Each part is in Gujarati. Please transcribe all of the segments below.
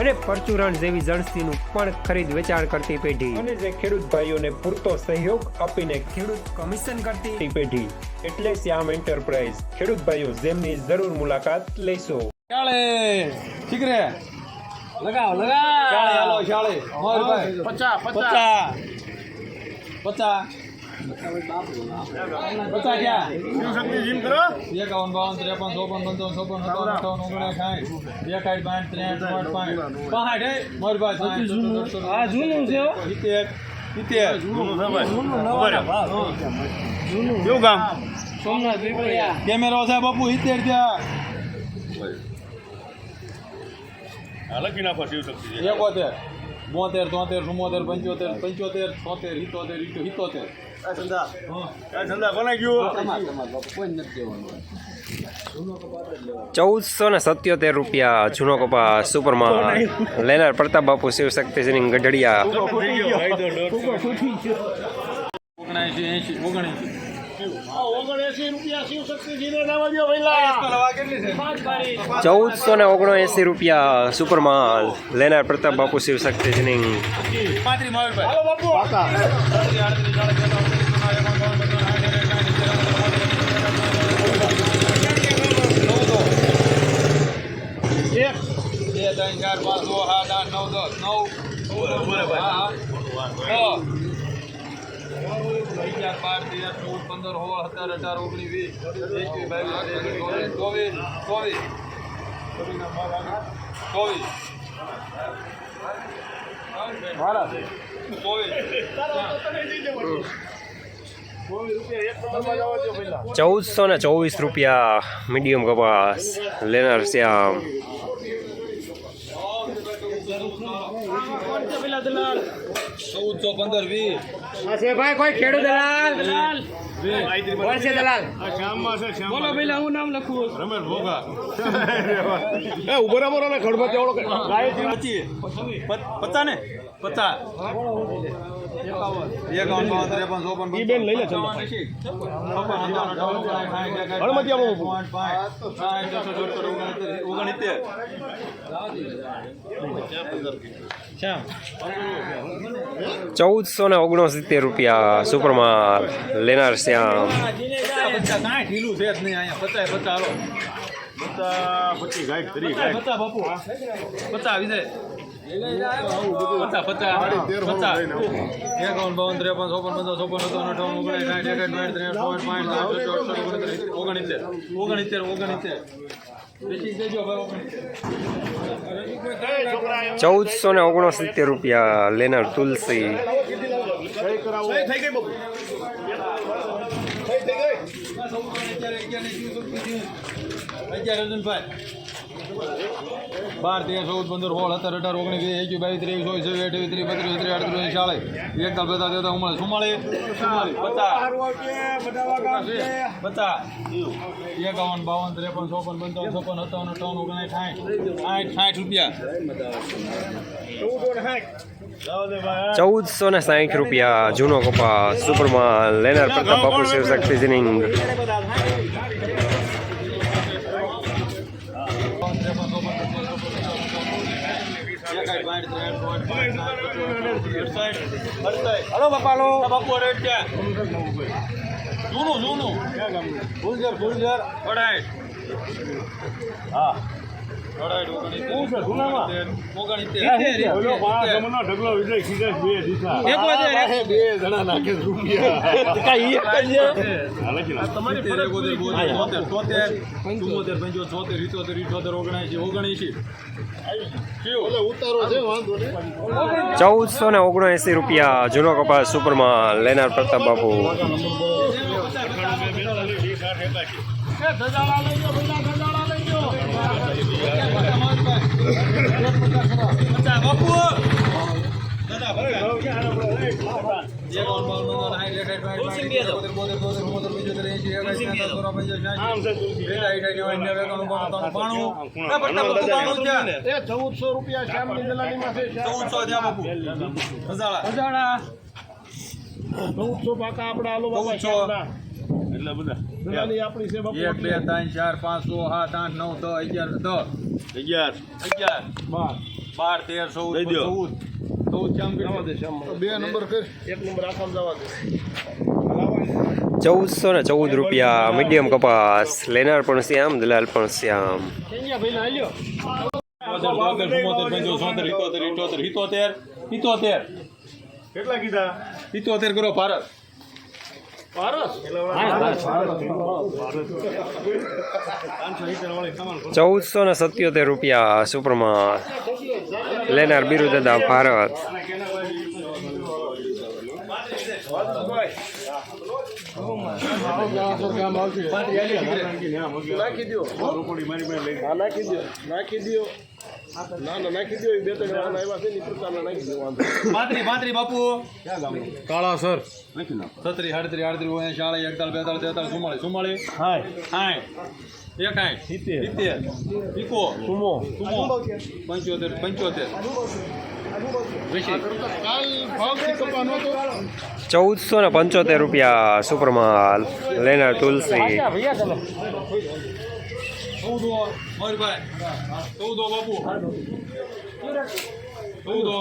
અને પરચુરણ જેવી જણસીનું પણ ખરીદ વેચાણ કરતી પેઢી. અને જે ખેડૂત ભાઈઓને પૂરતો સહયોગ આપીને ખેડૂત કમિશન કરતી પેઢી. એટલે શ્યામ એન્ટરપ્રાઇઝ. ખેડૂત ભાઈઓ જેમની જરૂર મુલાકાત લેશો. ચાલે. ઠીક રે. લગાવ લગાવ. ચાલે શાળે પચાસ પચાસ પચા. એકાવન બાવન ત્રેપન ચોપન પંચાવન છપ્પન સત્તાવન અઠાવન એકાઠ પાંચ ત્રેસઠ પાંચ પાંચ પાંચ જૂનું છે. સિત્તેર સિત્તેર કેમેરો છે બાપુ સિત્તેર ત્યાં લખી નાખો શિવશક્તિ એકોતેર બોતેર તોતેર ચુમ્મોતેર પંચોતેર પંચોતેર છોતેર સિત્તોતેર સિત્તોતેર ધંધા કોને ગયું ચૌદસો ને સત્યોતેર રૂપિયા જૂનો કપા સુપરમાં લેનાર પ્રતાપ બાપુ શિવ શિવશક્તિસિંહ ગઢડિયા ઓગણએંશી એસી ઓગણએંશી શિવશક્તિજી ને નાવા એસી ચૌદસો રૂપિયા સુપરમાલ. લેનાર પ્રતાપ બાપુ શિવ એક. બે ત્રણ ચાર પાંચ છ સાત આઠ નવ દસ નવ. હા બાર બે હજાર ચૌદ પંદર સોળ સત્તર અઢાર ઓગણીસ વીસ એકવીસ બાવીસ ચોવીસ ચોવીસ ચોવીસ. ચોવીસ. ચૌદસો ને ચોવીસ રૂપિયા મીડિયમ કપાસ લેનાર શ્યામ. ચૌદસો પંદર વીસ. ભાઈ કોઈ ખેડૂત દલાલ. કોણ છે દલાલ. છે બોલો હું નામ લખું? રમેશ ભોગા. એ ઊભો રહો ને? ગાયત્રી ઊભું. ઓગણિત્તેર ચૌદસો ને ઓગણસિત્તેર રૂપિયા સુપરમાં લેનાર શ્યામ કાંઈ ઢીલું છે જ નહીં અહીંયા પચાસ પચાસ હાલો પચાસ પચીસ કરી પચાસ ગાય પચાસ બાપુ પચાસ વિજય પચાસ પચાસ પચાસ એકાવન બાવન ત્રેપન ચોપન પંદર ચોપન સત્તાવન અઠાવન ઓગણીસ સાઠ એકઠ બાઠ ત્રેસઠ ચોસઠ પાંચ સાત અઠ્યોતેર, ઓગણત્રીસ ઓગણિત્તેર ઓગણિત્તેર ઓગણિત્તેર બેસી દેજો ભાઈ ઓગણિત્તેર ચૌદસો ને ઓગણસિત્તેર રૂપિયા લેનાર તુલસી. અગિયાર અર્જુનભાઈ બાર તેર ચૌદ પંદર સોળ સત્તર અઢાર ઓગણીસ વીસ એકવીસ બાવીસ ત્રેવીસ ચોવીસ છવ્વીસ અઠ્યાવીસ ત્રીસ બત્રીસ ત્રીસ અડત્રીસ ચાલીસ એકતાલ બધા તેતાલ ઉમર ચુમ્માળીસ ચુમ્માળીસ પચાસ. પચાસ. એકાવન બાવન ત્રેપન ચોપન પંચાવન છપ્પન સત્તાવન અઠાવન ઓગણીસ સાઠ. સાઠ સાઠ રૂપિયા. ચૌદસો ને સાહીઠ રૂપિયા જૂનો કપાસ સુપરમાલ લેનાર પ્રતાપ બાપુ શિવશક્તિસિંહ હલો બાપા હલો બાપુ અરે જૂનું જૂનું. ફૂલઝર ફૂલઝર. હા. ચૌદસો ને ઓગણએંસી રૂપિયા જૂનો કપાસ સુપરમાં લેનાર પ્રતાપ બાપુ. ચૌદસો રૂપિયા શ્યામની દલાલીમાં છે ચૌદસો ચૌદસો પાકા આપણા આલો બાબા એટલે શ્યામના. એક બે ત્રણ ચાર પાંચ છ સાત આઠ નવ દસ અગિયાર દસ. અગિયાર. અગિયાર. બાર. બાર તેર ચૌદ ચૌદ ચામ. બે નંબર એક નંબર આખામાં જવા દે. ચૌદસો ને ચૌદ રૂપિયા મીડિયમ કપાસ. લેનાર પણ શ્યામ દલાલ પણ શ્યામ. કેટલા કીધા? ઇતોતેર કરો ભારત. ચૌદસો ને સત્યોતેર રૂપિયા સુપરમાં લેનાર બીરુ દાદા ભારત. નાખી દો નાખી દો નાખી દો ના ના નાખી દો એ બે ત્રણ વાહન આવ્યા છે ને એ પ્રકારના નાખી દો વાંધો નહીં. પાંત્રી પાંત્રી બાપુ. કાળા સર. સત્રી સાડત્રી આડત્રી ઓગણ શાળા એકતાળ બેતાળ તેતાળ ચુમ્માળીસ ચુમ્માળીસ સાઠ એકાઠ સિત્તેર. Eeco Sumo. સુમો. પંચોતેર પંચોતેર. ચૌદસો ને પંચોતેર રૂપિયા સુપરમાલ લેનાર તુલસી. ચૌદો મોરભાઈ ચૌદો બાપુ. ચૌદો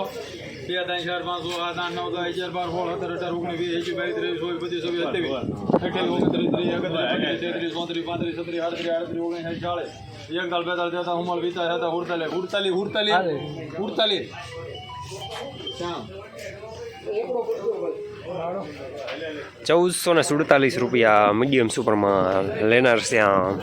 બે ત્રણ ચાર પાંચ સો આઠ આઠ નવ દસ અગિયાર બાર સોળ સત્તર અઢાર ઓગણીસ વીસ એકવીસ બાવીસ ત્રેવીસ ચોવીસ પચીસ છવ્વીસ અઠ્યાવીસ અઠ્યાવીસ ઓગણત્રીસ ત્રીસ એકત્રીસ તેત્રીસ ચોત્રીસ પાંત્રીસ છત્રીસ આડત્રીસ આડત્રીસ ઓગણીસ ચાલીસ એકતાલ બેતાલ તેતાલ હુમલ વીતા હતા ઉડતાલીસ ઉડતાલીસ ઉડતાલીસ. ઉડતાલીસ ચૌદસો ને સુડતાલીસ રૂપિયા મીડિયમ સુપરમાં લેનાર શ્યામ